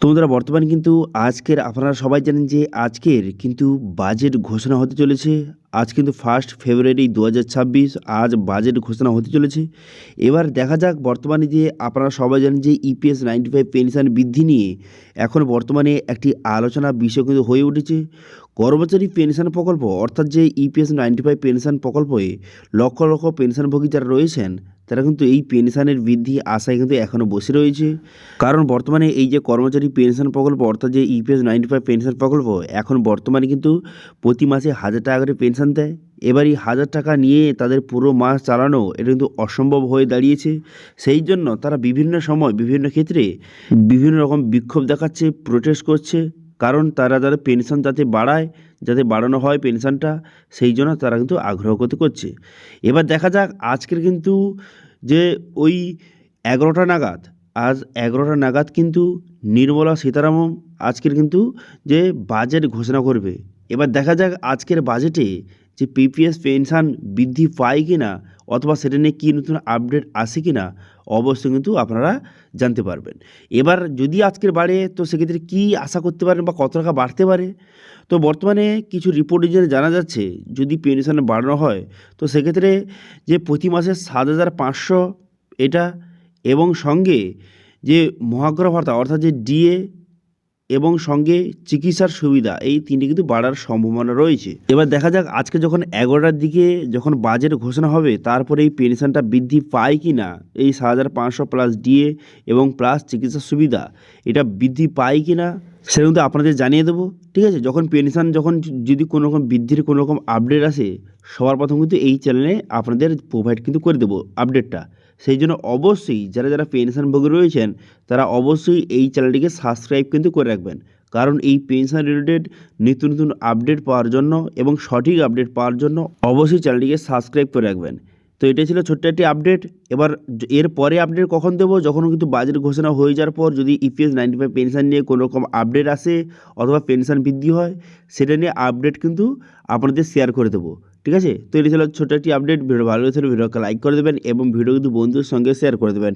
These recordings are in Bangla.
তো বন্ধুরা, বর্তমান কিন্তু আজকের আপনারা সবাই জানেন যে আজকের কিন্তু বাজেট ঘোষণা হতে চলেছে। আজ কিন্তু ফার্স্ট ফেব্রুয়ারি দু হাজার ছাব্বিশ, আজ বাজেট ঘোষণা হতে চলেছে। এবার দেখা যাক বর্তমানে যে আপনারা সবাই জানেন যে ইপিএস নাইনটি ফাইভ পেনশন বৃদ্ধি নিয়ে এখন বর্তমানে একটি আলোচনা বিষয় কিন্তু হয়ে উঠেছে। কর্মচারী পেনশন প্রকল্প, অর্থাৎ যে ইপিএস নাইনটি ফাইভ পেনশন প্রকল্পে লক্ষ লক্ষ পেনশনভোগী যারা রয়েছেন, তারা কিন্তু এই পেনশনের বৃদ্ধি আশায় কিন্তু এখনও বসে রয়েছে। কারণ বর্তমানে এই যে কর্মচারী পেনশন প্রকল্প, অর্থাৎ যে ইপিএস নাইনটি ফাইভ পেনশন প্রকল্প, এখন বর্তমানে কিন্তু প্রতি মাসে হাজার টাকা করে পেনশন দেয়। এবার এই হাজার টাকা নিয়ে তাদের পুরো মাস চালানো, এটা কিন্তু অসম্ভব হয়ে দাঁড়িয়েছে। সেই জন্য তারা বিভিন্ন সময়, বিভিন্ন ক্ষেত্রে বিভিন্ন রকম বিক্ষোভ দেখাচ্ছে প্রোটেস্ট করছে। কারণ তারা যাদের পেনশন যাতে বাড়ায়, যাতে বাড়ানো হয় পেনশনটা, সেই জন্য তারা কিন্তু আগ্রহ করতে করছে। এবার দেখা যাক আজকের কিন্তু যে ওই এগারোটা নাগাদ, আজ এগারোটা নাগাদ কিন্তু নির্মলা সীতারামন আজকের কিন্তু যে বাজেট ঘোষণা করবে। এবার দেখা যাক আজকের বাজেটে যে পিপিএস পেনশন বৃদ্ধি পায় কি না অথবা সেটা নিয়ে কী নতুন আপডেট আসে কি না অবশ্যই কিন্তু আপনারা জানতে পারবেন। এবার যদি আজকের বাড়ে তো সেক্ষেত্রে কী আশা করতে পারেন বা কত টাকা বাড়তে পারে? তো বর্তমানে কিছু রিপোর্ট যে জানা যাচ্ছে, যদি পেনশন বাড়ানো হয়, তো সেক্ষেত্রে যে প্রতি মাসে সাত হাজার পাঁচশো এটা এবং সঙ্গে যে মহাগ্রহ ভাতা অর্থাৎ যে ডিএ এবং সঙ্গে চিকিৎসার সুবিধা, এই তিনটি কিন্তু বাড়ার সম্ভাবনা রয়েছে। এবার দেখা যাক আজকে যখন এগারোটার দিকে যখন বাজেট ঘোষণা হবে, তারপরে এই পেনশনটা বৃদ্ধি পায় কি না এই সাত হাজার পাঁচশো প্লাস ডিএ এবং প্লাস চিকিৎসার সুবিধা, এটা বৃদ্ধি পায় কি না সেটা কিন্তু আপনাদের জানিয়ে দেবো, ঠিক আছে? যখন পেনশন, যখন যদি কোনো রকম বৃদ্ধির কোনো রকম আপডেট আসে, সবার প্রথম কিন্তু এই চ্যানেলে আপনাদের প্রোভাইড কিন্তু করে দেবো আপডেটটা সেই জন্য অবশ্যই যারা যারা পেনশনভোগী রয়েছেন, তারা অবশ্যই এই চ্যানেলটিকে সাবস্ক্রাইব কিন্তু করে রাখবেন। কারণ এই পেনশন রিলেটেড নিত্য নতুন আপডেট পাওয়ার জন্য এবং সঠিক আপডেট পাওয়ার জন্য অবশ্যই চ্যানেলটিকে সাবস্ক্রাইব করে রাখবেন। তো এটাই ছিল ছোট্ট একটি আপডেট এবার এর পরে আপডেট কখন দেবো? যখন কিন্তু বাজেট ঘোষণা হয়ে যাওয়ার পর যদি ইপিএস নাইনটি ফাইভ পেনশন নিয়ে কোনো রকম আপডেট আসে অথবা পেনশন বৃদ্ধি হয়, সেটা নিয়ে আপডেট কিন্তু আপনাদের শেয়ার করে দেবো। ঠিক আছে? তো এটি ছিল ছোট্ট একটি আপডেট ভিডিও ভালো লেগেছিল ভিডিওকে লাইক করে দেবেন এবং ভিডিও কিন্তু বন্ধুদের সঙ্গে শেয়ার করে দেবেন।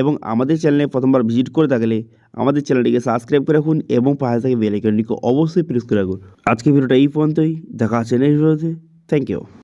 এবং আমাদের চ্যানেলে প্রথমবার ভিজিট করে থাকলে আমাদের চ্যানেলটিকে সাবস্ক্রাইব করে রাখুন এবং পাশে থেকে বেল আইকনটিকে অবশ্যই প্রেস করে রাখুন। আজকে ভিডিওটা এই পর্যন্তই। দেখা আছে নেক্সট ভিডিওতে থ্যাংক ইউ